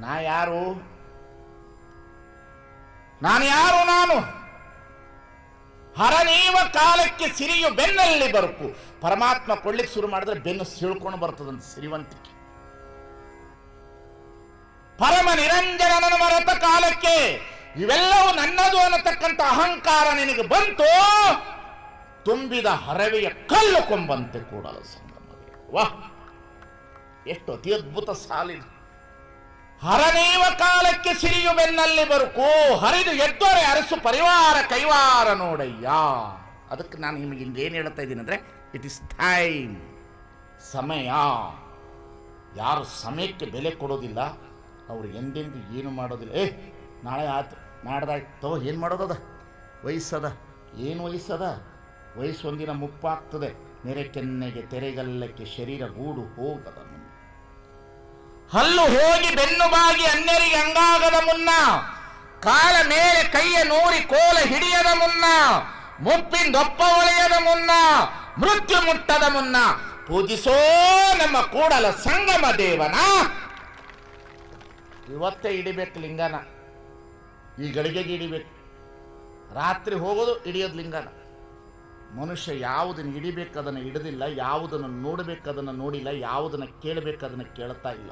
ನಾ ಯಾರು? ನಾನು ಯಾರು ನಾನು? ಹರನೀವ ಕಾಲಕ್ಕೆ ಸಿರಿಯು ಬೆನ್ನಲ್ಲಿ ಬರುಕು. ಪರಮಾತ್ಮ ಕೊಳ್ಳಿಕ್ಕೆ ಶುರು ಮಾಡಿದ್ರೆ ಬೆನ್ನು ಸಿಳ್ಕೊಂಡು ಬರ್ತದಂತ ಸಿರಿವಂತಿಕೆ. ಪರಮ ನಿರಂಜನನ ಮರೆತ ಕಾಲಕ್ಕೆ ಇವೆಲ್ಲವೂ ನನ್ನದು ಅನ್ನತಕ್ಕಂಥ ಅಹಂಕಾರ ನಿನಗೆ ಬಂತು? ತುಂಬಿದ ಹರವೆಯ ಕಲ್ಲು ಕೊಂಬಂತೆ ಕೂಡ ಸಂಗಮವೇ ವಾಹ್ ಎಷ್ಟು ಅತಿ ಅದ್ಭುತ ಸಾಲಿದು ಹರನೇವ ಕಾಲಕ್ಕೆ ಸಿರಿಯು ಬೆನ್ನಲ್ಲಿ ಬರುಕು, ಹರಿದು ಎದ್ದೊರೆ ಅರಸು ಪರಿವಾರ ಕೈವಾರ ನೋಡಯ್ಯ. ಅದಕ್ಕೆ ನಾನು ನಿಮಗೆ ಏನು ಹೇಳ್ತಾ ಇದ್ದೀನಿ ಅಂದರೆ ಇಟ್ ಇಸ್ ಟೈಮ್ ಸಮಯ. ಯಾರು ಸಮಯಕ್ಕೆ ಬೆಲೆ ಕೊಡೋದಿಲ್ಲ, ಅವರು ಎಂದೆಂದು ಏನು ಮಾಡೋದಿಲ್ಲ. ಏ, ನಾಳೆ ಆಯ್ತು, ನಾಡ್ದಾಯ್ತು, ತಗೋ, ಏನು ಮಾಡೋದದ ವಯಸ್ಸದ, ಏನು ವಯಸ್ಸದ? ವಯಸ್ಸು ಒಂದಿನ ಮುಪ್ಪಾಗ್ತದೆ. ನೆರೆ ಕೆನ್ನೆಗೆ ತೆರೆಗಲ್ಲಕ್ಕೆ ಶರೀರ ಗೂಡು ಹೋಗದ ಹಲ್ಲು ಹೋಗಿ ಬೆನ್ನು ಬಾಗಿ ಅನ್ಯರಿಗೆ ಅಂಗಾಗದ ಮುನ್ನ, ಕಾಲ ಮೇಲೆ ಕೈಯ ನೂರಿ ಕೋಲ ಹಿಡಿಯದ ಮುನ್ನ ಮುಪ್ಪಿಂದೊಪ್ಪ ಒಳೆಯದ ಮುನ್ನ, ಮೃತ್ಯು ಮುಟ್ಟದ ಮುನ್ನ, ಪೂಜಿಸೋ ನಮ್ಮ ಕೂಡಲ ಸಂಗಮ ದೇವನ. ಇವತ್ತೇ ಇಡಿಬೇಕು ಲಿಂಗನ. ಈ ಗಳಿಗೆಗೆ ಇಡಿಬೇಕು. ರಾತ್ರಿ ಹೋಗೋದು ಹಿಡಿಯೋದು ಲಿಂಗನ. ಮನುಷ್ಯ ಯಾವುದನ್ನು ಹಿಡಿಬೇಕು ಅದನ್ನು ಹಿಡಿದಿಲ್ಲ, ಯಾವುದನ್ನು ನೋಡಬೇಕು ಅದನ್ನು ನೋಡಿಲ್ಲ, ಯಾವುದನ್ನು ಕೇಳಬೇಕು ಅದನ್ನು ಕೇಳ್ತಾ ಇಲ್ಲ.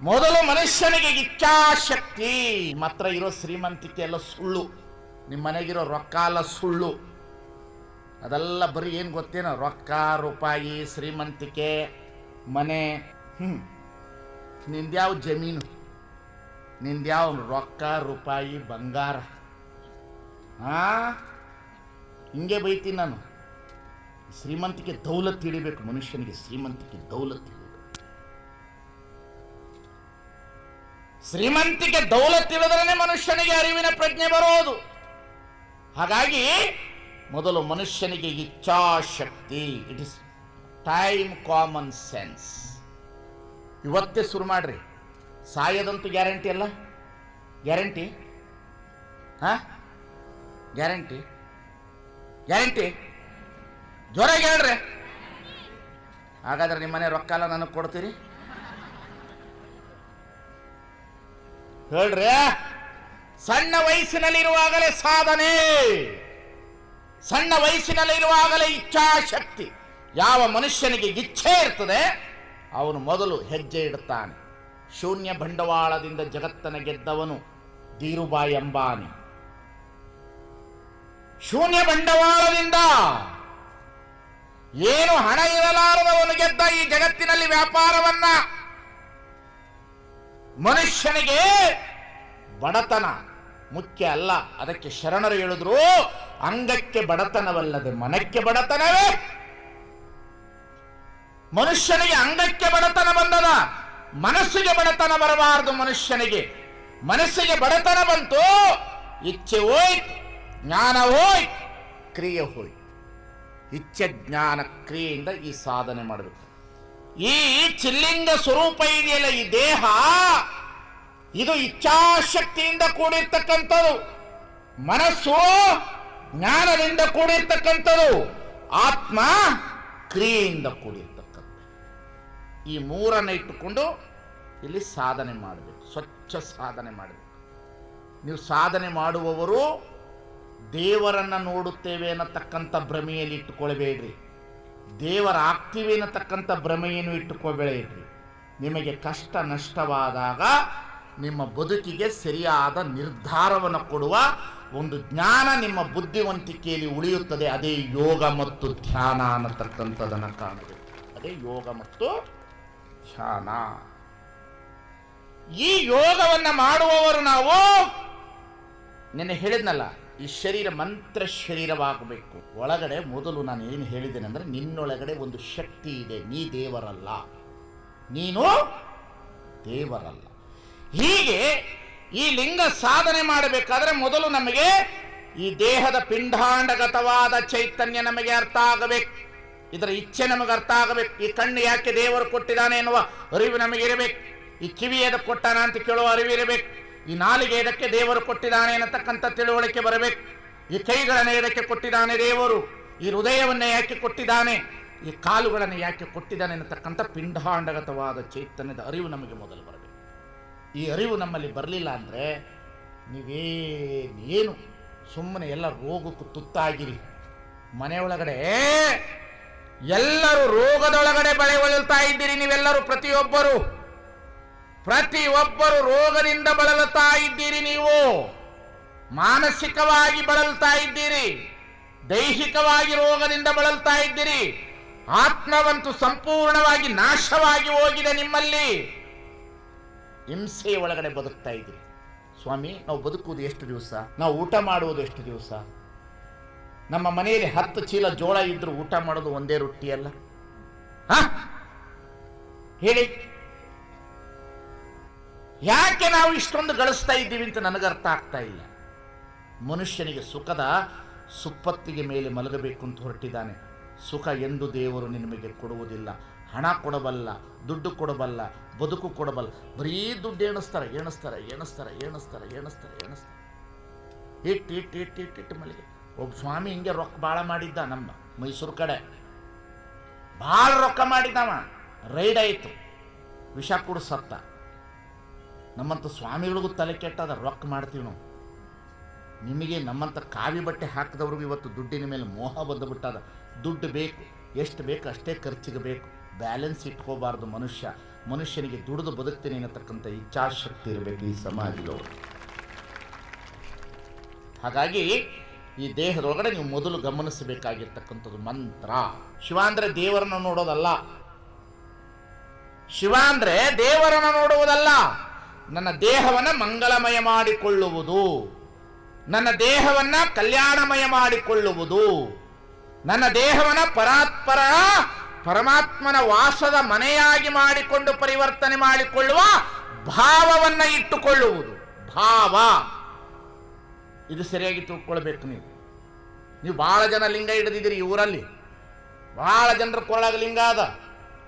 ಮೊದಲು ಮನುಷ್ಯನಿಗೆ ಇಚ್ಛಾಶಕ್ತಿ. ಮಾತ್ರ ಇರೋ ಶ್ರೀಮಂತಿಕೆ ಎಲ್ಲ ಸುಳ್ಳು. ನಿಮ್ಮ ಮನೆಗಿರೋ ರೊಕ್ಕ ಎಲ್ಲ ಸುಳ್ಳು. ಅದೆಲ್ಲ ಬರೀ ಏನು ಗೊತ್ತೇನೋ? ರೊಕ್ಕ, ರೂಪಾಯಿ, ಶ್ರೀಮಂತಿಕೆ, ಮನೆ. ಹ್ಞೂ ನಿಂದ್ಯಾವ ಜಮೀನು? ನಿಂದ್ಯಾವ ರೊಕ್ಕ, ರೂಪಾಯಿ, ಬಂಗಾರ? ಹಾಂ ಹಿಂಗೆ ಬೈತೀನಿ ನಾನು. ಶ್ರೀಮಂತಿಕೆ ದೌಲತ್ ಹಿಡಿಬೇಕು ಮನುಷ್ಯನಿಗೆ. ಶ್ರೀಮಂತಿಕೆ ದೌಲತ್ ಶ್ರೀಮಂತಿಕೆ ದೌಲತ್ ತಿಳಿದ್ರೆ ಮನುಷ್ಯನಿಗೆ ಅರಿವಿನ ಪ್ರಜ್ಞೆ ಬರೋದು. ಹಾಗಾಗಿ ಮೊದಲು ಮನುಷ್ಯನಿಗೆ ಇಚ್ಛಾಶಕ್ತಿ. It is time common sense ಇವತ್ತೇ ಶುರು ಮಾಡ್ರಿ. ಸಾಯದಂತೂ ಗ್ಯಾರಂಟಿ ಅಲ್ಲ? ಗ್ಯಾರಂಟಿ? ಹಾ? ಗ್ಯಾರಂಟಿ? ಗ್ಯಾರಂಟಿ? ಜ್ವರ ಹೇಳ್ರಿ. ಹಾಗಾದ್ರೆ ನಿಮ್ಮನೆ ರೊಕ್ಕ ಎಲ್ಲ ನನಗೆ ಕೊಡ್ತೀರಿ? ಹೇಳ್ರಿ? ಸಣ್ಣ ವಯಸ್ಸಿನಲ್ಲಿರುವಾಗಲೇ ಸಾಧನೆ. ಸಣ್ಣ ವಯಸ್ಸಿನಲ್ಲಿರುವಾಗಲೇ ಇಚ್ಛಾಶಕ್ತಿ. ಯಾವ ಮನುಷ್ಯನಿಗೆ ಇಚ್ಛೆ ಇರ್ತದೆ, ಅವನು ಮೊದಲು ಹೆಜ್ಜೆ ಇಡುತ್ತಾನೆ ಶೂನ್ಯ ಬಂಡವಾಳದಿಂದ ಜಗತ್ತನ್ನು ಗೆದ್ದವನು ಧೀರುಬಾಯಿ ಅಂಬಾನಿ. ಶೂನ್ಯ ಬಂಡವಾಳದಿಂದ ಏನು ಹಣ ಇರಲಾರದವನು ಗೆದ್ದ ಈ ಜಗತ್ತಿನಲ್ಲಿ ವ್ಯಾಪಾರವನ್ನ ಮನುಷ್ಯನಿಗೆ ಬಡತನ ಮುಖ್ಯ ಅಲ್ಲ. ಅದಕ್ಕೆ ಶರಣರು ಹೇಳಿದ್ರು, ಅಂಗಕ್ಕೆ ಬಡತನವಲ್ಲದೆ ಮನಕ್ಕೆ ಬಡತನವೇ? ಮನುಷ್ಯನಿಗೆ ಅಂಗಕ್ಕೆ ಬಡತನ ಬಂದದ. ಮನಸ್ಸಿಗೆ ಬಡತನ ಬರಬಾರದು ಮನುಷ್ಯನಿಗೆ. ಮನಸ್ಸಿಗೆ ಬಡತನ ಬಂತು, ಇಚ್ಛೆ ಹೋಯ್ತು, ಜ್ಞಾನ ಹೋಯ್ತು, ಕ್ರಿಯೆ ಹೋಯ್ತು. ಇಚ್ಛೆ ಜ್ಞಾನ ಕ್ರಿಯೆಯಿಂದ ಈ ಸಾಧನೆ ಮಾಡಬೇಕು ಈ ಚಿಲ್ಲಿಂಗ ಸ್ವರೂಪ ಇದೆಯಲ್ಲ ಈ ದೇಹ? ಇದು ಇಚ್ಛಾಶಕ್ತಿಯಿಂದ ಕೂಡಿರ್ತಕ್ಕಂಥದ್ದು. ಮನಸ್ಸು ಜ್ಞಾನದಿಂದ ಕೂಡಿರ್ತಕ್ಕಂಥದ್ದು. ಆತ್ಮ ಕ್ರಿಯೆಯಿಂದ ಕೂಡಿರ್ತಕ್ಕಂಥ ಈ ಮೂರನ್ನು ಇಟ್ಟುಕೊಂಡು ಇಲ್ಲಿ ಸಾಧನೆ ಮಾಡಬೇಕು. ಸ್ವಚ್ಛ ಸಾಧನೆ ಮಾಡಬೇಕು. ನೀವು ಸಾಧನೆ ಮಾಡುವವರು ದೇವರನ್ನ ನೋಡುತ್ತೇವೆ ಅನ್ನತಕ್ಕಂಥ ಭ್ರಮೆಯಲ್ಲಿ ಇಟ್ಟುಕೊಳ್ಬೇಡ್ರಿ ದೇವರ ಅನ್ನತಕ್ಕಂಥ ಭ್ರಮೆಯನ್ನು ಇಟ್ಟುಕೋಬೇಡಿ ನಿಮಗೆ ಕಷ್ಟ ನಷ್ಟವಾದಾಗ ನಿಮ್ಮ ಬದುಕಿಗೆ ಸರಿಯಾದ ನಿರ್ಧಾರವನ್ನು ಕೊಡುವ ಒಂದು ಜ್ಞಾನ ನಿಮ್ಮ ಬುದ್ಧಿವಂತಿಕೆಯಲ್ಲಿ ಉಳಿಯುತ್ತದೆ. ಅದೇ ಯೋಗ ಮತ್ತು ಧ್ಯಾನ ಅನ್ನತಕ್ಕಂಥದನ್ನು ಕಾಣಬೇಕು ಅದೇ ಯೋಗ ಮತ್ತು ಧ್ಯಾನ. ಈ ಯೋಗವನ್ನು ಮಾಡುವವರು ನಾವು ನಿನ್ನೆ ಹೇಳಿದ್ನಲ್ಲ ಈ ಶರೀರ ಮಂತ್ರ ಶರೀರವಾಗಬೇಕು. ಒಳಗಡೆ ಮೊದಲು ನಾನು ಏನು ಹೇಳಿದ್ದೇನೆ ಅಂದರೆ ನಿನ್ನೊಳಗಡೆ ಒಂದು ಶಕ್ತಿ ಇದೆ, ನೀ ದೇವರಲ್ಲ. ನೀನು ದೇವರಲ್ಲ. ಹೀಗೆ ಈ ಲಿಂಗ ಸಾಧನೆ ಮಾಡಬೇಕಾದ್ರೆ ಮೊದಲು ನಮಗೆ ಈ ದೇಹದ ಪಿಂಡಾಂಡಗತವಾದ ಚೈತನ್ಯ ನಮಗೆ ಅರ್ಥ ಆಗಬೇಕು. ಇದರ ಇಚ್ಛೆ ನಮಗೆ ಅರ್ಥ ಆಗಬೇಕು. ಈ ಕಣ್ಣು ಯಾಕೆ ದೇವರು ಕೊಟ್ಟಿದ್ದಾನೆ ಎನ್ನುವ ಅರಿವು ನಮಗಿರಬೇಕು. ಈ ಕಿವಿ ಎದಕ್ಕೆ ಕೊಟ್ಟಾನ ಅಂತ ಕೇಳುವ ಅರಿವು ಇರಬೇಕು ಈ ನಾಲಿಗೆ ಇದಕ್ಕೆ ದೇವರು ಕೊಟ್ಟಿದ್ದಾನೆ ಅನ್ನತಕ್ಕಂಥ ತಿಳುವಳಿಕೆ ಬರಬೇಕು. ಈ ಕೈಗಳನ್ನು ಇದಕ್ಕೆ ಕೊಟ್ಟಿದ್ದಾನೆ ದೇವರು. ಈ ಹೃದಯವನ್ನೇ ಯಾಕೆ ಕೊಟ್ಟಿದ್ದಾನೆ. ಈ ಕಾಲುಗಳನ್ನು ಯಾಕೆ ಕೊಟ್ಟಿದ್ದಾನೆ ಅನ್ನತಕ್ಕಂಥ ಪಿಂಡಾಂಡಗತವಾದ ಚೈತನ್ಯದ ಅರಿವು ನಮಗೆ ಮೊದಲು ಬರಬೇಕು. ಈ ಅರಿವು ನಮ್ಮಲ್ಲಿ ಬರಲಿಲ್ಲ ಅಂದರೆ ನೀವೇನೇನು ಸುಮ್ಮನೆ ಎಲ್ಲ ರೋಗಕ್ಕೂ ತುತ್ತಾಗಿರಿ. ಮನೆಯೊಳಗಡೆ ಎಲ್ಲರೂ ರೋಗದೊಳಗಡೆ ಬಳೆ ಒಳ್ತಾ ಇದ್ದೀರಿ ನೀವೆಲ್ಲರೂ ಪ್ರತಿಯೊಬ್ಬರು. ಪ್ರತಿಯೊಬ್ಬರು ರೋಗದಿಂದ ಬಳಲುತ್ತಾ ಇದ್ದೀರಿ ನೀವು. ಮಾನಸಿಕವಾಗಿ ಬಳಲ್ತಾ ಇದ್ದೀರಿ. ದೈಹಿಕವಾಗಿ ರೋಗದಿಂದ ಬಳಲ್ತಾ ಇದ್ದೀರಿ. ಆತ್ಮವಂತೂ ಸಂಪೂರ್ಣವಾಗಿ ನಾಶವಾಗಿ ಹೋಗಿದೆ ನಿಮ್ಮಲ್ಲಿ. ಹಿಂಸೆ ಒಳಗಡೆ ಬದುಕ್ತಾ ಇದ್ದೀರಿ. ಸ್ವಾಮಿ, ನಾವು ಬದುಕುವುದು ಎಷ್ಟು ದಿವಸ? ನಾವು ಊಟ ಮಾಡುವುದು ಎಷ್ಟು ದಿವಸ? ನಮ್ಮ ಮನೆಯಲ್ಲಿ ಹತ್ತು ಚೀಲ ಜೋಳ ಇದ್ದರೂ ಊಟ ಮಾಡೋದು ಒಂದೇ ರೊಟ್ಟಿ ಅಲ್ಲ? ಹೇಳಿ. ಯಾಕೆ ನಾವು ಇಷ್ಟೊಂದು ಗಳಿಸ್ತಾ ಇದ್ದೀವಿ ಅಂತ ನನಗೆ ಅರ್ಥ ಆಗ್ತಾ ಇಲ್ಲ. ಮನುಷ್ಯನಿಗೆ ಸುಖದ ಸುಪ್ಪತ್ತಿಗೆ ಮೇಲೆ ಮಲಗಬೇಕು ಅಂತ ಹೊರಟಿದ್ದಾನೆ. ಸುಖ ಎಂದು ದೇವರು ನಿಮಗೆ ಕೊಡುವುದಿಲ್ಲ. ಹಣ ಕೊಡಬಲ್ಲ, ದುಡ್ಡು ಕೊಡಬಲ್ಲ, ಬದುಕು ಕೊಡಬಲ್ಲ. ಬರೀ ದುಡ್ಡು ಎಣಿಸ್ತಾರೆ ಎಣಿಸ್ತಾರೆ ಎಣಿಸ್ತಾರೆ ಎಣಿಸ್ತಾರೆ ಎಣಿಸ್ತಾರೆ ಎಣಿಸ್ತಾರೆ. ಇಟ್ಟು ಇಟ್ಟು ಇಟ್ಟು ಇಟ್ಟು ಇಟ್ಟು ಮಲ್ಲಿಗೆ. ಒಬ್ಬ ಸ್ವಾಮಿ ಹಿಂಗೆ ರೊಕ್ಕ ಭಾಳ ಮಾಡಿದ್ದ ನಮ್ಮ ಮೈಸೂರು ಕಡೆ. ಭಾಳ ರೊಕ್ಕ ಮಾಡಿದ್ದಾವ ರೈಡ್ ಆಯಿತು. ವಿಷ ಕೂಡ ಸತ್ತ ನಮ್ಮಂಥ ಸ್ವಾಮಿಗಳಿಗೂ ತಲೆ ಕೆಟ್ಟದ ರೊಕ್ಕ ಮಾಡ್ತೀವಿ ನಾವು. ನಿಮಗೆ ನಮ್ಮಂಥ ಕಾವಿ ಬಟ್ಟೆ ಹಾಕಿದವ್ರಿಗೂ ಇವತ್ತು ದುಡ್ಡಿನ ಮೇಲೆ ಮೋಹ ಬಂದುಬಿಟ್ಟದ ದುಡ್ಡು ಬೇಕು, ಎಷ್ಟು ಬೇಕು ಅಷ್ಟೇ ಖರ್ಚಿಗೆ ಬೇಕು. ಬ್ಯಾಲೆನ್ಸ್ ಇಟ್ಕೋಬಾರ್ದು ಮನುಷ್ಯ. ಮನುಷ್ಯನಿಗೆ ದುಡಿದು ಬದುಕ್ತೀನಿ ಅನ್ನತಕ್ಕಂಥ ಇಚ್ಛಾಶಕ್ತಿ ಇರಬೇಕು ಈ ಸಮಾಜದವರು ಹಾಗಾಗಿ ಈ ದೇಹದೊಳಗಡೆ ನೀವು ಮೊದಲು ಗಮನಿಸಬೇಕಾಗಿರ್ತಕ್ಕಂಥದ್ದು ಮಂತ್ರ. ಶಿವ ಅಂದರೆ ದೇವರನ್ನು ನೋಡೋದಲ್ಲ. ಶಿವ ಅಂದರೆ ದೇವರನ್ನು ನೋಡುವುದಲ್ಲ. ನನ್ನ ದೇಹವನ್ನು ಮಂಗಳಮಯ ಮಾಡಿಕೊಳ್ಳುವುದು. ನನ್ನ ದೇಹವನ್ನು ಕಲ್ಯಾಣಮಯ ಮಾಡಿಕೊಳ್ಳುವುದು. ನನ್ನ ದೇಹವನ್ನು ಪರಾತ್ಪರ, ಪರಮಾತ್ಮನ ವಾಸದ ಮನೆಯಾಗಿ ಮಾಡಿಕೊಂಡು ಪರಿವರ್ತನೆ ಮಾಡಿಕೊಳ್ಳುವ ಭಾವವನ್ನ ಇಟ್ಟುಕೊಳ್ಳುವುದು. ಭಾವ. ಇದು ಸರಿಯಾಗಿ ತಿಳ್ಕೊಳ್ಬೇಕು ನೀವು. ನೀವು ಭಾಳ ಜನ ಲಿಂಗ ಹಿಡಿದಿದ್ದೀರಿ ಈ ಊರಲ್ಲಿ. ಭಾಳ ಜನರ ಕೊರಳಾಗ ಲಿಂಗ ಅದ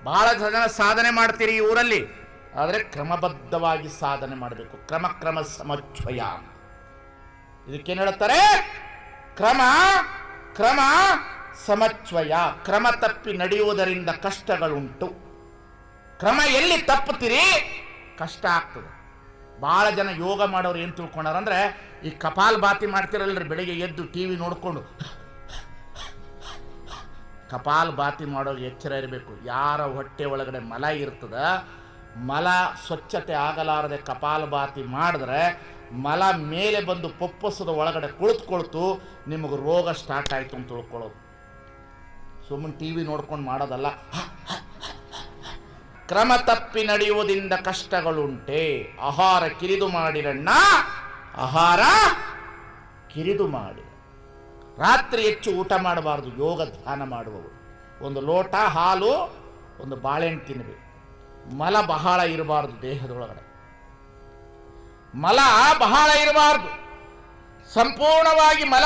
ಭಾಳ ಜನ ಸಾಧನೆ ಮಾಡ್ತೀರಿ ಈ ಊರಲ್ಲಿ. ಆದರೆ ಕ್ರಮಬದ್ಧವಾಗಿ ಸಾಧನೆ ಮಾಡಬೇಕು. ಕ್ರಮ ಕ್ರಮ ಸಮಚ್ವಯ ಇದಕ್ಕೇನು ಹೇಳ್ತಾರೆ? ಕ್ರಮ ಕ್ರಮ ಸಮಚ್ವಯ. ಕ್ರಮ ತಪ್ಪಿ ನಡೆಯುವುದರಿಂದ ಕಷ್ಟಗಳುಂಟು. ಕ್ರಮ ಎಲ್ಲಿ ತಪ್ಪುತ್ತೀರಿ? ಕಷ್ಟ ಆಗ್ತದೆ. ಭಾಳ ಜನ ಯೋಗ ಮಾಡೋರು ಏನು ತಿಳ್ಕೊಂಡಾರಂದ್ರೆ, ಈ ಕಪಾಲ್ ಬಾತಿ ಮಾಡ್ತಿರಲ್ರಿ, ಬೆಳಿಗ್ಗೆ ಎದ್ದು ಟಿ ವಿ ನೋಡಿಕೊಂಡು. ಕಪಾಲ್ ಬಾತಿ ಮಾಡೋರು ಎಚ್ಚರ ಇರಬೇಕು. ಯಾರ ಹೊಟ್ಟೆ ಒಳಗಡೆ ಮಲ ಇರ್ತದ ಮಲ ಸ್ವಚ್ಛತೆ ಆಗಲಾರದೆ ಕಪಾಲಭಾತಿ ಮಾಡಿದ್ರೆ ಮಲ ಮೇಲೆ ಬಂದು ಪಪ್ಪಸದ ಒಳಗಡೆ ಕುಳಿತುಕೊಳ್ತು ನಿಮಗೆ ರೋಗ ಸ್ಟಾರ್ಟ್ ಆಯಿತು ಅಂತ ತಿಳ್ಕೊಳ್ಳೋದು. ಸುಮ್ಮನೆ ಟಿ ವಿ ನೋಡ್ಕೊಂಡು ಮಾಡೋದಲ್ಲ. ಕ್ರಮ ತಪ್ಪಿ ನಡೆಯುವುದರಿಂದ ಕಷ್ಟಗಳುಂಟೆ. ಆಹಾರ ಕಿರಿದು ಮಾಡಿರಣ್ಣ ಆಹಾರ ಕಿರಿದು ಮಾಡಿ ರಾತ್ರಿ ಹೆಚ್ಚು ಊಟ ಮಾಡಬಾರ್ದು, ಯೋಗ ಧ್ಯಾನ ಮಾಡುವವರು. ಒಂದು ಲೋಟ ಹಾಲು, ಒಂದು ಬಾಳೆಹಣ್ಣು ತಿನ್ನಬೇಕು ಮಲ ಬಹಳ ಇರಬಾರ್ದು ದೇಹದೊಳಗಡೆ. ಮಲ ಬಹಳ ಇರಬಾರ್ದು. ಸಂಪೂರ್ಣವಾಗಿ ಮಲ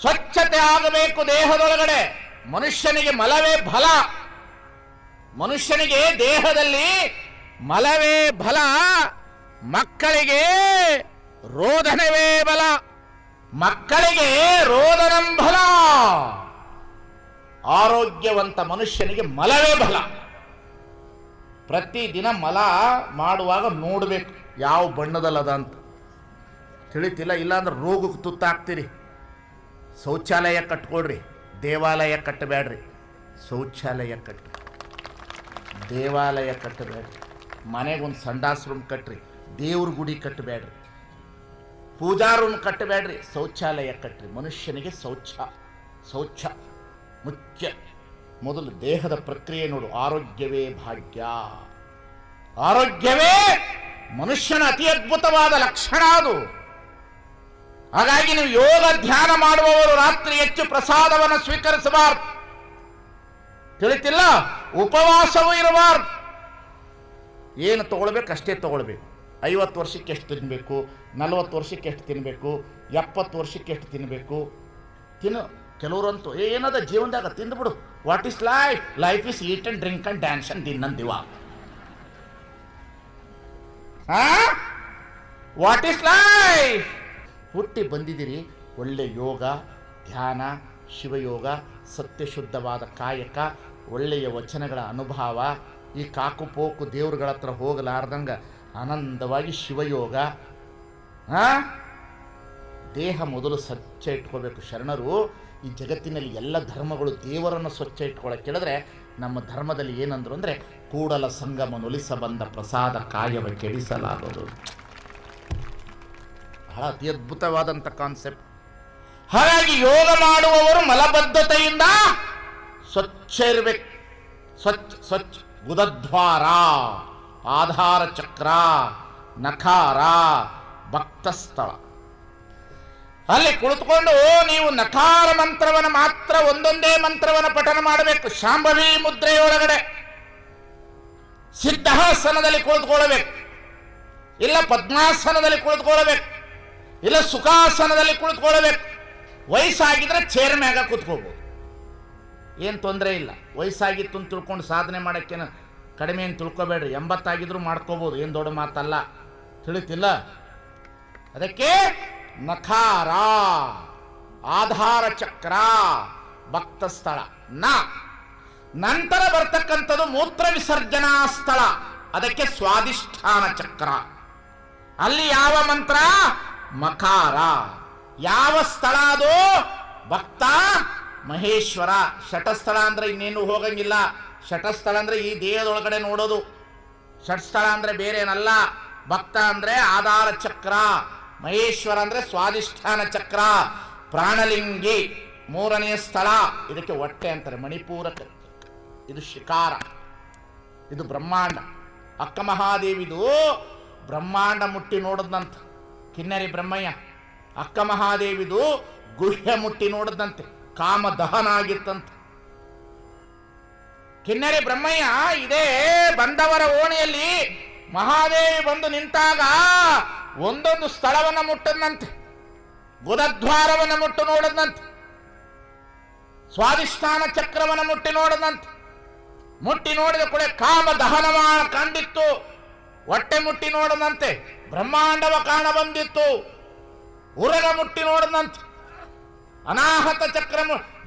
ಸ್ವಚ್ಛತೆ ಆಗಬೇಕು ದೇಹದೊಳಗಡೆ. ಮನುಷ್ಯನಿಗೆ ಮಲವೇ ಬಲ. ಮನುಷ್ಯನಿಗೆ ದೇಹದಲ್ಲಿ ಮಲವೇ ಬಲ. ಮಕ್ಕಳಿಗೆ ರೋದನವೇ ಬಲ. ಮಕ್ಕಳಿಗೆ ರೋದನಂ ಬಲ. ಆರೋಗ್ಯವಂತ ಮನುಷ್ಯನಿಗೆ ಮಲವೇ ಬಲ. ಪ್ರತಿದಿನ ಮಲ ಮಾಡುವಾಗ ನೋಡಬೇಕು ಯಾವ ಬಣ್ಣದಲ್ಲದ ಅಂತ. ತಿಳಿತಿಲ್ಲ, ಇಲ್ಲಾಂದ್ರೆ ರೋಗಕ್ಕೆ ತುತ್ತಾಗ್ತೀರಿ. ಶೌಚಾಲಯ ಕಟ್ಕೊಳ್ರಿ, ದೇವಾಲಯ ಕಟ್ಟಬೇಡ್ರಿ. ಶೌಚಾಲಯ ಕಟ್ಟಿ ದೇವಾಲಯ ಕಟ್ಟಬೇಡ್ರಿ. ಮನೆಗೆ ಒಂದು ಸಂಡಾಸ್ ರೂಮ್ ಕಟ್ಟಿರಿ ದೇವ್ರ ಗುಡಿ ಕಟ್ಟಬೇಡ್ರಿ. ಪೂಜಾ ರೂಮ್ ಕಟ್ಟಬೇಡ್ರಿ, ಶೌಚಾಲಯ ಕಟ್ಟ್ರಿ ಮನುಷ್ಯನಿಗೆ ಶೌಚ ಶೌಚ ಮುಖ್ಯ. ಮೊದಲು ದೇಹದ ಪ್ರಕ್ರಿಯೆ ನೋಡು. ಆರೋಗ್ಯವೇ ಭಾಗ್ಯ. ಆರೋಗ್ಯವೇ ಮನುಷ್ಯನ ಅತಿ ಅದ್ಭುತವಾದ ಲಕ್ಷಣ ಅದು. ಹಾಗಾಗಿ ನೀವು ಯೋಗ ಧ್ಯಾನ ಮಾಡುವವರು ರಾತ್ರಿ ಹೆಚ್ಚು ಪ್ರಸಾದವನ್ನು ಸ್ವೀಕರಿಸಬಾರ್ದು ತಿಳಿತಿಲ್ಲ? ಉಪವಾಸವೂ ಇರಬಾರ್ದು ಏನು ತಗೊಳ್ಬೇಕು? ಅಷ್ಟೇ ತಗೊಳ್ಬೇಕು. ಐವತ್ತು ವರ್ಷಕ್ಕೆ ಎಷ್ಟು ತಿನ್ನಬೇಕು ನಲವತ್ತು ವರ್ಷಕ್ಕೆ ಎಷ್ಟು ತಿನ್ನಬೇಕು ಎಪ್ಪತ್ತು ವರ್ಷಕ್ಕೆ ಎಷ್ಟು ತಿನ್ನಬೇಕು ತಿನ್ನು. ಕೆಲವರಂತೂ ಏನದ ಜೀವನದಾಗ ತಿಂದ್ಬಿಡು. What is life life is eat and drink and dance and ದಿನ್ನಂದಿವ what is life ಹುಟ್ಟಿ ಬಂದಿದ್ದೀರಿ. ಒಳ್ಳೆ ಯೋಗ ಧ್ಯಾನ ಶಿವಯೋಗ ಸತ್ಯಶುದ್ಧವಾದ ಕಾಯಕ ಒಳ್ಳೆಯ ವಚನಗಳ ಅನುಭವ. ಈ ಕಾಕು ಪೋಕು ದೇವ್ರಗಳ ಹತ್ರ ಹೋಗಲಾರ್ದಂಗೆ ಆನಂದವಾಗಿ ಶಿವಯೋಗ? ದೇಹ ಮೊದಲು ಸ್ವಚ್ಛ ಇಟ್ಕೋಬೇಕು ಶರಣರು. ಈ ಜಗತ್ತಿನಲ್ಲಿ ಎಲ್ಲ ಧರ್ಮಗಳು ದೇವರನ್ನು ಸ್ವಚ್ಛ ಇಟ್ಕೊಳ್ಳೋಕೆ ಕೇಳಿದ್ರೆ ನಮ್ಮ ಧರ್ಮದಲ್ಲಿ ಏನಂದ್ರು ಅಂದರೆ ಕೂಡಲ ಸಂಗಮ ನೊಲಿಸ ಬಂದ ಪ್ರಸಾದ ಕಾಯವ ಕೆಡಿಸಲಾಗದು. ಬಹಳ ಅತಿ ಅದ್ಭುತವಾದಂಥ ಕಾನ್ಸೆಪ್ಟ್ ಹಾಗಾಗಿ ಯೋಗ ಮಾಡುವವರು ಮಲಬದ್ಧತೆಯಿಂದ ಸ್ವಚ್ಛ ಇರಬೇಕು. ಸ್ವಚ್ಛ ಸ್ವಚ್ಛ. ಗುದದ್ವಾರ ಆಧಾರ ಚಕ್ರ ನಖಾರ, ಭಕ್ತಸ್ಥಳ. ಅಲ್ಲಿ ಕುಳಿತುಕೊಂಡು, ನೀವು ನಕಾರ ಮಂತ್ರವನ್ನು ಮಾತ್ರ ಒಂದೊಂದೇ ಮಂತ್ರವನ್ನು ಪಠನ ಮಾಡಬೇಕು. ಶಾಂಭವಿ ಮುದ್ರೆಯೊಳಗಡೆ ಸಿದ್ಧಾಸನದಲ್ಲಿ ಕುಳಿತುಕೊಳ್ಳಬೇಕು. ಇಲ್ಲ ಪದ್ಮಾಸನದಲ್ಲಿ ಕುಳಿತುಕೊಳ್ಳಬೇಕು. ಇಲ್ಲ ಸುಖಾಸನದಲ್ಲಿ ಕುಳಿತುಕೊಳ್ಳಬೇಕು. ವಯಸ್ಸಾಗಿದ್ರೆ ಚೇರ್ ಮ್ಯಾಗ ಕೂತ್ಕೋಬೋದು ಏನು ತೊಂದರೆ ಇಲ್ಲ. ವಯಸ್ಸಾಗಿತ್ತು ಅಂತ ತಿಳ್ಕೊಂಡು ಸಾಧನೆ ಮಾಡೋಕ್ಕೇನು ಕಡಿಮೆ ಏನು ತಿಳ್ಕೊಬೇಡ್ರಿ. ಎಂಬತ್ತಾಗಿದ್ರು ಮಾಡ್ಕೋಬೋದು. ಏನು ದೊಡ್ಡ ಮಾತಲ್ಲ. ತಿಳಿತಿಲ್ಲ? ಅದಕ್ಕೆ ನಖಾರ, ಆಧಾರ ಚಕ್ರ ಭಕ್ತ ಸ್ಥಳ ನ. ನಂತರ ಬರ್ತಕ್ಕಂಥದ್ದು ಮೂತ್ರ ವಿಸರ್ಜನಾ ಸ್ಥಳ. ಅದಕ್ಕೆ ಸ್ವಾದಿಷ್ಠಾನ ಚಕ್ರ. ಅಲ್ಲಿ ಯಾವ ಮಂತ್ರ? ಮಕಾರ ಯಾವ ಸ್ಥಳ ಅದು? ಭಕ್ತ ಮಹೇಶ್ವರ. ಶಟಸ್ಥಳ ಅಂದ್ರೆ ಇನ್ನೇನು ಹೋಗಂಗಿಲ್ಲ. ಶಟಸ್ಥಳ ಅಂದ್ರೆ ಈ ದೇಹದೊಳಗಡೆ ನೋಡೋದು. ಷಟ್ಸ್ಥಳ ಅಂದ್ರೆ ಬೇರೇನಲ್ಲ. ಭಕ್ತ ಅಂದ್ರೆ ಆಧಾರ ಚಕ್ರ. ಮಹೇಶ್ವರ ಅಂದರೆ ಸ್ವಾದಿಷ್ಠಾನ ಚಕ್ರ, ಪ್ರಾಣಲಿಂಗಿ, ಮೂರನೆಯ ಸ್ಥಳ. ಇದಕ್ಕೆ ಹೊಟ್ಟೆ ಅಂತಾರೆ, ಮಣಿಪೂರಕ್ಕೆ. ಇದು ಶಿಕಾರ, ಇದು ಬ್ರಹ್ಮಾಂಡ. ಅಕ್ಕ ಮಹಾದೇವಿದು ಬ್ರಹ್ಮಾಂಡ ಮುಟ್ಟಿ ನೋಡದಂತ ಕಿನ್ನರಿ ಬ್ರಹ್ಮಯ್ಯ, ಅಕ್ಕ ಮಹಾದೇವಿದು ಗುಹ್ಯ ಮುಟ್ಟಿ ನೋಡದಂತೆ ಕಾಮ ದಹನ ಆಗಿತ್ತಂತೆ ಕಿನ್ನರಿ ಬ್ರಹ್ಮಯ್ಯ ಇದೇ ಬಂದವರ ಓಣಿಯಲ್ಲಿ ಮಹಾದೇವಿ ಬಂದು ನಿಂತಾಗ ಒಂದೊಂದು ಸ್ಥಳವನ್ನು ಮುಟ್ಟದಂತೆ ಗುದದ್ವಾರವನ್ನು ಮುಟ್ಟು ನೋಡದಂತೆ ಸ್ವಾದಿಷ್ಠಾನ ಚಕ್ರವನ್ನು ಮುಟ್ಟಿ ನೋಡದಂತೆ ಮುಟ್ಟಿ ನೋಡಿದ ಕೂಡ ಕಾಮ ದಹನವ ಕಂಡಿತ್ತು. ಹೊಟ್ಟೆ ಮುಟ್ಟಿ ನೋಡದಂತೆ ಬ್ರಹ್ಮಾಂಡವ ಕಾಣ ಬಂದಿತ್ತು. ಉರಗ ಮುಟ್ಟಿ ನೋಡದಂತೆ ಅನಾಹತ ಚಕ್ರ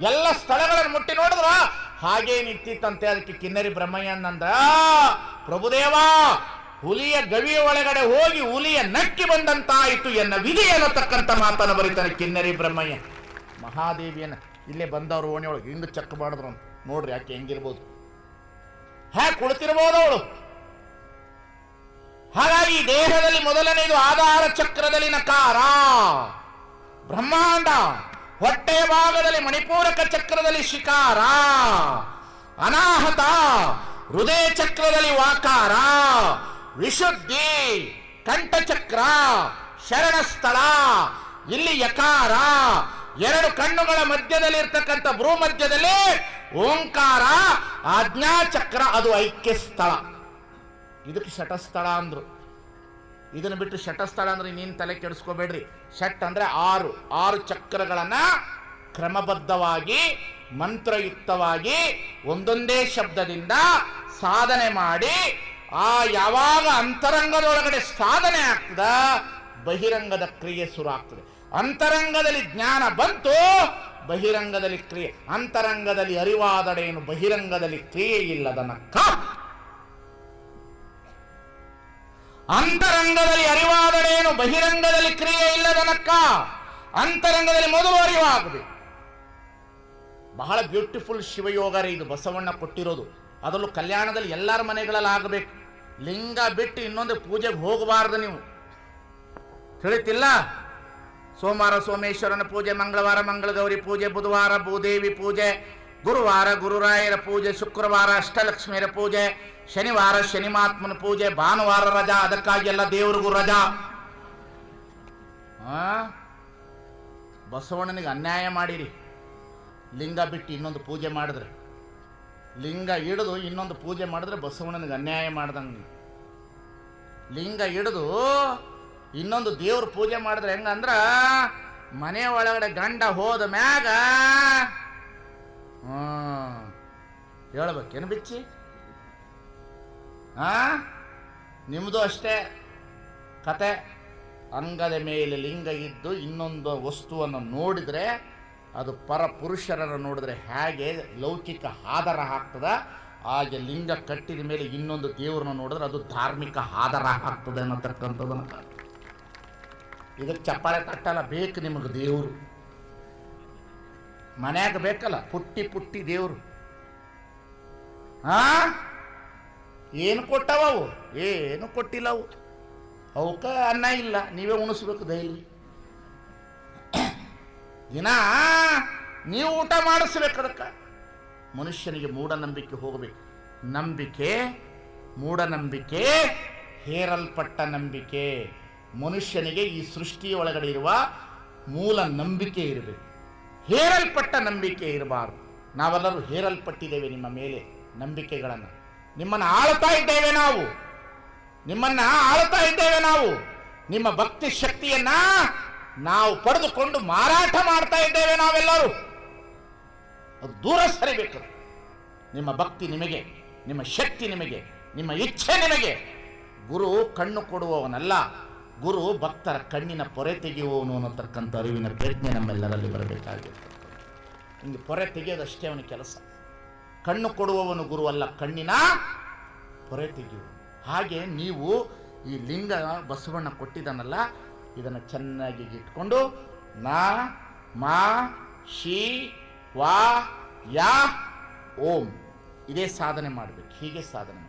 ಎಲ್ಲ ಸ್ಥಳಗಳನ್ನು ಮುಟ್ಟಿ ನೋಡಿದ್ರ? ಹಾಗೇ ನಿಂತಿತ್ತಂತೆ ಅದಕ್ಕೆ ಕಿನ್ನರಿ ಬ್ರಹ್ಮಯ್ಯನಂದ. ಪ್ರಭುದೇವ ಹುಲಿಯ ಗವಿಯ ಒಳಗಡೆ ಹೋಗಿ ಹುಲಿಯ ನಕ್ಕಿ ಬಂದಂತಾಯಿತು ಎನ್ನ ವಿಧಿ ಅನ್ನತಕ್ಕಂಥ ಮಾತನ್ನು ಬರೀತಾನೆ ಕಿನ್ನರಿ ಬ್ರಹ್ಮಯ್ಯ. ಮಹಾದೇವಿಯನ್ನ ಇಲ್ಲೇ ಬಂದವರು ಓಣಿಯೊಳಗೆ ಹಿಂದೆ ಚೆಕ್ ಮಾಡಿದ್ರು ನೋಡ್ರಿ ಯಾಕೆ ಹೆಂಗಿರ್ಬೋದು. ಹ್ಯಾ ಕುಳಿತಿರ್ಬೋದು ಅವಳು. ಹಾಗಾಗಿ ದೇಹದಲ್ಲಿ ಮೊದಲನೇದು ಆಧಾರ ಚಕ್ರದಲ್ಲಿ ನಕಾರ ಬ್ರಹ್ಮಾಂಡ. ಹೊಟ್ಟೆಯ ಭಾಗದಲ್ಲಿ ಮಣಿಪೂರಕ ಚಕ್ರದಲ್ಲಿ ಶಿಕಾರ. ಅನಾಹತ. ಹೃದಯ ಚಕ್ರದಲ್ಲಿ ವಾಕಾರ. ವಿಶುದ್ಧಿ ಕಂಠಚಕ್ರ, ಶರಣಸ್ಥಳ, ಇಲ್ಲಿ ಯಕಾರ. ಎರಡು ಕಣ್ಣುಗಳ ಮಧ್ಯದಲ್ಲಿ ಇರ್ತಕ್ಕಂಥ ಭ್ರೂ ಮಧ್ಯದಲ್ಲಿ ಓಂಕಾರ, ಆಜ್ಞಾಚಕ್ರ, ಅದು ಐಕ್ಯ ಸ್ಥಳ ಇದಕ್ಕೆ ಶಟಸ್ಥಳ ಅಂದ್ರು. ಇದನ್ನು ಬಿಟ್ಟು ಶಟಸ್ಥಳ ಅಂದ್ರೆ ನೀನು ತಲೆ ಕೆಡಿಸ್ಕೋಬೇಡ್ರಿ. ಶಟ್ ಅಂದ್ರೆ ಆರು. ಆರು ಚಕ್ರಗಳನ್ನ ಕ್ರಮಬದ್ಧವಾಗಿ, ಮಂತ್ರಯುಕ್ತವಾಗಿ ಒಂದೊಂದೇ ಶಬ್ದದಿಂದ ಸಾಧನೆ ಮಾಡಿ ಆ ಯಾವಾಗ ಅಂತರಂಗದೊಳಗಡೆ ಸಾಧನೆ ಆಗ್ತದ, ಬಹಿರಂಗದ ಕ್ರಿಯೆ ಶುರು ಆಗ್ತದೆ. ಅಂತರಂಗದಲ್ಲಿ ಜ್ಞಾನ ಬಂತು, ಬಹಿರಂಗದಲ್ಲಿ ಕ್ರಿಯೆ. ಅಂತರಂಗದಲ್ಲಿ ಅರಿವಾದಡೇನು ಬಹಿರಂಗದಲ್ಲಿ ಕ್ರಿಯೆ ಇಲ್ಲದ ನಕ್ಕ ಅಂತರಂಗದಲ್ಲಿ ಅರಿವಾದಡೇನು ಬಹಿರಂಗದಲ್ಲಿ ಕ್ರಿಯೆ ಇಲ್ಲದನಕ್ಕ? ಅಂತರಂಗದಲ್ಲಿ ಮೊದಲು ಅರಿವಾಗಬೇಕು. ಬಹಳ ಬ್ಯೂಟಿಫುಲ್ ಶಿವಯೋಗ ಇದು ಬಸವಣ್ಣ ಕೊಟ್ಟಿರೋದು. ಅದರಲ್ಲೂ ಕಲ್ಯಾಣದಲ್ಲಿ ಎಲ್ಲರ ಮನೆಗಳಲ್ಲಿ ಆಗಬೇಕು ಲಿಂಗ ಬಿಟ್ಟು ಇನ್ನೊಂದು ಪೂಜೆಗೆ ಹೋಗಬಾರ್ದು ನೀವು. ತಿಳಿತಿಲ್ಲ? ಸೋಮವಾರ ಸೋಮೇಶ್ವರನ ಪೂಜೆ, ಮಂಗಳವಾರ ಮಂಗಳಗೌರಿ ಪೂಜೆ, ಬುಧವಾರ ಭೂದೇವಿ ಪೂಜೆ, ಗುರುವಾರ ಗುರುರಾಯರ ಪೂಜೆ, ಶುಕ್ರವಾರ ಅಷ್ಟಲಕ್ಷ್ಮಿಯರ ಪೂಜೆ, ಶನಿವಾರ ಶನಿಮಾತ್ಮನ ಪೂಜೆ, ಭಾನುವಾರ ರಜಾ, ಅದಕ್ಕಾಗಿ ಎಲ್ಲ ದೇವರಿಗೂ ರಜಾ? ಬಸವಣ್ಣನಿಗೆ ಅನ್ಯಾಯ ಮಾಡಿರಿ. ಲಿಂಗ ಬಿಟ್ಟು ಇನ್ನೊಂದು ಪೂಜೆ ಮಾಡಿದ್ರೆ. ಲಿಂಗ ಹಿಡಿದು ಇನ್ನೊಂದು ಪೂಜೆ ಮಾಡಿದ್ರೆ ಬಸವಣ್ಣನಿಗೆ ಅನ್ಯಾಯ ಮಾಡ್ದಂಗೆ. ಲಿಂಗ ಹಿಡಿದು ಇನ್ನೊಂದು ದೇವ್ರ ಪೂಜೆ ಮಾಡಿದ್ರೆ ಹೆಂಗಂದ್ರ ಮನೆ ಒಳಗಡೆ ಗಂಡ ಹೋದ ಮ್ಯಾಗ ಹೇಳ್ಬೇಕೇನು ಬಿಚ್ಚಿ? ಆ? ನಿಮ್ಮದು ಅಷ್ಟೇ. ಕತೆ. ಅಂಗದ ಮೇಲೆ ಲಿಂಗ ಇದ್ದು ಇನ್ನೊಂದು ವಸ್ತುವನ್ನು ನೋಡಿದರೆ ಅದು ಪರಪುರುಷರನ್ನು ನೋಡಿದ್ರೆ ಹೇಗೆ ಲೌಕಿಕ ಆಧಾರ ಆಗ್ತದ? ಹಾಗೆ ಲಿಂಗ ಕಟ್ಟಿದ ಮೇಲೆ ಇನ್ನೊಂದು ದೇವರನ್ನ ನೋಡಿದ್ರೆ ಅದು ಧಾರ್ಮಿಕ ಆಧಾರ ಆಗ್ತದೆ ಅನ್ನತಕ್ಕಂಥದ್ದನ್ನು. ಇದಕ್ಕೆ ಚಪ್ಪಾಳೆ ತಟ್ಟಲ್ಲ, ಬೇಕು ನಿಮಗೆ ದೇವರು. ಮನ್ಯಾಗ ಬೇಕಲ್ಲ, ಪುಟ್ಟಿ ಪುಟ್ಟಿ ದೇವರು. ಹಾ ಏನು ಕೊಟ್ಟವ ಅವು ಏನು ಕೊಟ್ಟಿಲ್ಲ ಅವು. ಅವಕ್ಕೆ ಅನ್ನ ಇಲ್ಲ, ನೀವೇ ಉಣಿಸ್ಬೇಕು ಡೈಲಿ ದಿನ ನೀವು ಊಟ ಮಾಡಿಸ್ಬೇಕು ಅದಕ್ಕೆ. ಮನುಷ್ಯನಿಗೆ ಮೂಢನಂಬಿಕೆ ಹೋಗಬೇಕು. ನಂಬಿಕೆ, ಮೂಢನಂಬಿಕೆ, ಹೇರಲ್ಪಟ್ಟ ನಂಬಿಕೆ. ಮನುಷ್ಯನಿಗೆ ಈ ಸೃಷ್ಟಿಯ ಒಳಗಡೆ ಇರುವ ಮೂಲ ನಂಬಿಕೆ ಇರಬೇಕು. ಹೇರಲ್ಪಟ್ಟ ನಂಬಿಕೆ ಇರಬಾರ್ದು. ನಾವೆಲ್ಲರೂ ಹೇರಲ್ಪಟ್ಟಿದ್ದೇವೆ ನಿಮ್ಮ ಮೇಲೆ ನಂಬಿಕೆಗಳನ್ನು. ನಿಮ್ಮನ್ನು ಆಳ್ತಾ ಇದ್ದೇವೆ ನಾವು. ನಿಮ್ಮನ್ನು ಆಳ್ತಾ ಇದ್ದೇವೆ ನಾವು. ನಿಮ್ಮ ಭಕ್ತಿ ಶಕ್ತಿಯನ್ನ ನಾವು ಪಡೆದುಕೊಂಡು ಮಾರಾಟ ಮಾಡ್ತಾ ಇದ್ದೇವೆ ನಾವೆಲ್ಲರೂ. ಅದು ದೂರ ಸರಿಬೇಕು ನಿಮ್ಮ ಭಕ್ತಿ ನಿಮಗೆ, ನಿಮ್ಮ ಶಕ್ತಿ ನಿಮಗೆ, ನಿಮ್ಮ ಇಚ್ಛೆ ನಿಮಗೆ. ಗುರು ಕಣ್ಣು ಕೊಡುವವನಲ್ಲ, ಗುರು ಭಕ್ತರ ಕಣ್ಣಿನ ಪೊರೆ ತೆಗೆಯುವವನು ಅನ್ನತಕ್ಕಂಥ ಅರಿವಿನ ಪ್ರಜ್ಞೆ ನಮ್ಮೆಲ್ಲರಲ್ಲಿ ಬರಬೇಕಾಗಿತ್ತು. ಹಿಂಗೆ ಪೊರೆ ತೆಗೆಯೋದಷ್ಟೇ ಅವನ ಕೆಲಸ. ಕಣ್ಣು ಕೊಡುವವನು ಗುರು ಅಲ್ಲ, ಕಣ್ಣಿನ ಪೊರೆ ತೆಗೆಯುವ ಹಾಗೆ ನೀವು ಈ ಲಿಂಗ ಬಸವಣ್ಣ ಕೊಟ್ಟಿದ್ದಾನಲ್ಲ ಇದನ್ನು ಚೆನ್ನಾಗಿ ಇಟ್ಕೊಂಡು ನಾ ಮಾ ಶಿ ವಾ ಯಾ ಓಂ. ಇದೇ ಸಾಧನೆ ಮಾಡಬೇಕು. ಹೀಗೆ ಸಾಧನೆ